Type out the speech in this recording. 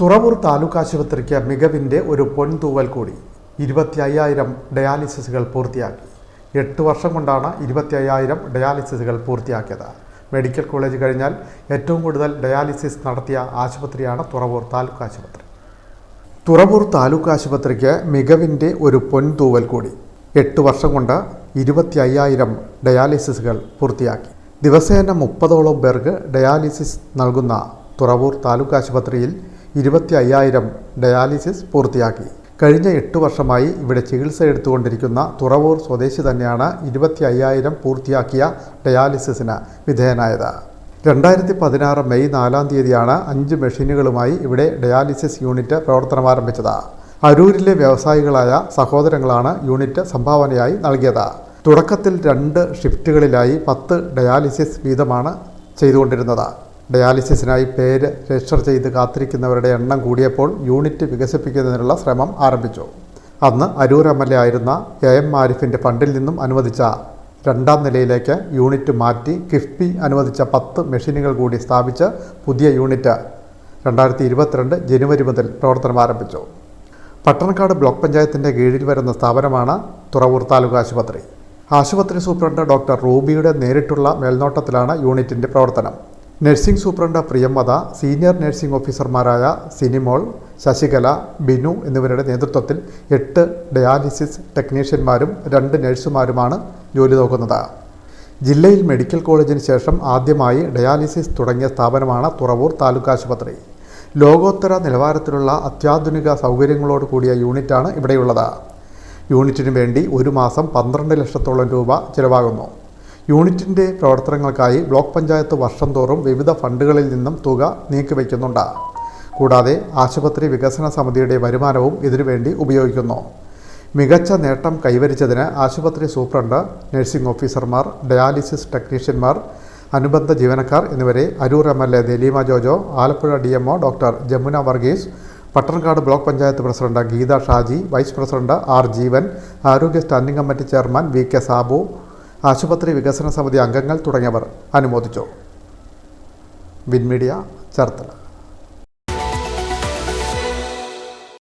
തുറവൂർ താലൂക്ക് ആശുപത്രിക്ക് മികവിന്റെ ഒരു പൊൻതൂവൽ കൂടി. ഇരുപത്തി അയ്യായിരം ഡയാലിസിസുകൾ പൂർത്തിയാക്കി. എട്ട് വർഷം കൊണ്ടാണ് ഇരുപത്തി അയ്യായിരം ഡയാലിസിസുകൾ പൂർത്തിയാക്കിയത്. മെഡിക്കൽ കോളേജ് കഴിഞ്ഞാൽ ഏറ്റവും കൂടുതൽ ഡയാലിസിസ് നടത്തിയ ആശുപത്രിയാണ് തുറവൂർ താലൂക്ക് ആശുപത്രി. തുറവൂർ താലൂക്ക് ആശുപത്രിക്ക് മികവിന്റെ ഒരു പൊൻതൂവൽ കൂടി. എട്ട് വർഷം കൊണ്ട് ഇരുപത്തി അയ്യായിരം ഡയാലിസിസുകൾ പൂർത്തിയാക്കി. ദിവസേന മുപ്പതോളം പേർക്ക് ഡയാലിസിസ് നൽകുന്ന തുറവൂർ താലൂക്ക് ആശുപത്രിയിൽ ഇരുപത്തി അയ്യായിരം ഡയാലിസിസ് പൂർത്തിയാക്കി. കഴിഞ്ഞ എട്ട് വർഷമായി ഇവിടെ ചികിത്സ എടുത്തുകൊണ്ടിരിക്കുന്ന തുറവൂർ സ്വദേശി തന്നെയാണ് ഇരുപത്തി അയ്യായിരം പൂർത്തിയാക്കിയ ഡയാലിസിസിന് വിധേയനായത്. രണ്ടായിരത്തി പതിനാറ് മെയ് നാലാം തീയതിയാണ് അഞ്ച് മെഷീനുകളുമായി ഇവിടെ ഡയാലിസിസ് യൂണിറ്റ് പ്രവർത്തനം ആരംഭിച്ചത്. അരൂരിലെ വ്യവസായികളായ സഹോദരങ്ങളാണ് യൂണിറ്റ് സംഭാവനയായി നൽകിയത്. തുടക്കത്തിൽ രണ്ട് ഷിഫ്റ്റുകളിലായി പത്ത് ഡയാലിസിസ് വീതമാണ് ചെയ്തുകൊണ്ടിരുന്നത്. ഡയാലിസിസിനായി പേര് രജിസ്റ്റർ ചെയ്ത് കാത്തിരിക്കുന്നവരുടെ എണ്ണം കൂടിയപ്പോൾ യൂണിറ്റ് വികസിപ്പിക്കുന്നതിനുള്ള ശ്രമം ആരംഭിച്ചു. അന്ന് അരൂർ എം എൽ എ ആയിരുന്ന എ എം ആരിഫിന്റെ ഫണ്ടിൽ നിന്നും അനുവദിച്ച രണ്ടാം നിലയിലേക്ക് യൂണിറ്റ് മാറ്റി കിഫ്ബി അനുവദിച്ച പത്ത് മെഷീനുകൾ കൂടി സ്ഥാപിച്ച് പുതിയ യൂണിറ്റ് രണ്ടായിരത്തി ഇരുപത്തിരണ്ട് ജനുവരി മുതൽ പ്രവർത്തനം ആരംഭിച്ചു. പട്ടണക്കാട് ബ്ലോക്ക് പഞ്ചായത്തിന്റെ കീഴിൽ വരുന്ന സ്ഥാപനമാണ് തുറവൂർ താലൂക്ക് ആശുപത്രി. ആശുപത്രി സൂപ്രണ്ട് ഡോക്ടർ റൂബിയുടെ നേരിട്ടുള്ള മേൽനോട്ടത്തിലാണ് യൂണിറ്റിന്റെ പ്രവർത്തനം. Nursing superintendent Priyammatha senior nursing ഓഫീസർമാരായ സിനിമോൾ ശശികല ബിനു എന്നിവരുടെ നേതൃത്വത്തിൽ എട്ട് ഡയാലിസിസ് ടെക്നീഷ്യന്മാരും രണ്ട് നഴ്സുമാരുമാണ് ജോലി നോക്കുന്നത്. ജില്ലയിൽ മെഡിക്കൽ കോളേജിന് ശേഷം ആദ്യമായി ഡയാലിസിസ് തുടങ്ങിയ സ്ഥാപനമാണ് തുറവൂർ താലൂക്ക് ആശുപത്രി. ലോകോത്തര നിലവാരത്തിലുള്ള അത്യാധുനിക സൗകര്യങ്ങളോട് കൂടിയ യൂണിറ്റാണ് ഇവിടെയുള്ളത്. യൂണിറ്റിനു വേണ്ടി ഒരു മാസം പന്ത്രണ്ട് ലക്ഷത്തോളം രൂപ ചിലവാകുന്നു. യൂണിറ്റിന്റെ പ്രവർത്തനങ്ങൾക്കായി ബ്ലോക്ക് പഞ്ചായത്ത് വർഷം തോറും വിവിധ ഫണ്ടുകളിൽ നിന്നും തുക നീക്കിവയ്ക്കുന്നുണ്ട് കൂടാതെ ആശുപത്രി വികസന സമിതിയുടെ വരുമാനവും ഇതിനുവേണ്ടി ഉപയോഗിക്കുന്നു. മികച്ച നേട്ടം കൈവരിച്ചതിന് ആശുപത്രി സൂപ്രണ്ട് നഴ്സിംഗ് ഓഫീസർമാർ ഡയാലിസിസ് ടെക്നീഷ്യന്മാർ അനുബന്ധ ജീവനക്കാർ എന്നിവരെ Aroor M L A Daleema Jojo Alappuzha D M doctor Jamuna Varghese Pattanakkad block panchayat president Geetha Shaji vice president R Jeevan ആരോഗ്യ standing committee chairman V K Sabu ആശുപത്രി വികസന സമിതി അംഗങ്ങൾ തുടങ്ങിയവർ അനുമോദിച്ചു. വിൻമീഡിയ ചേർത്തല.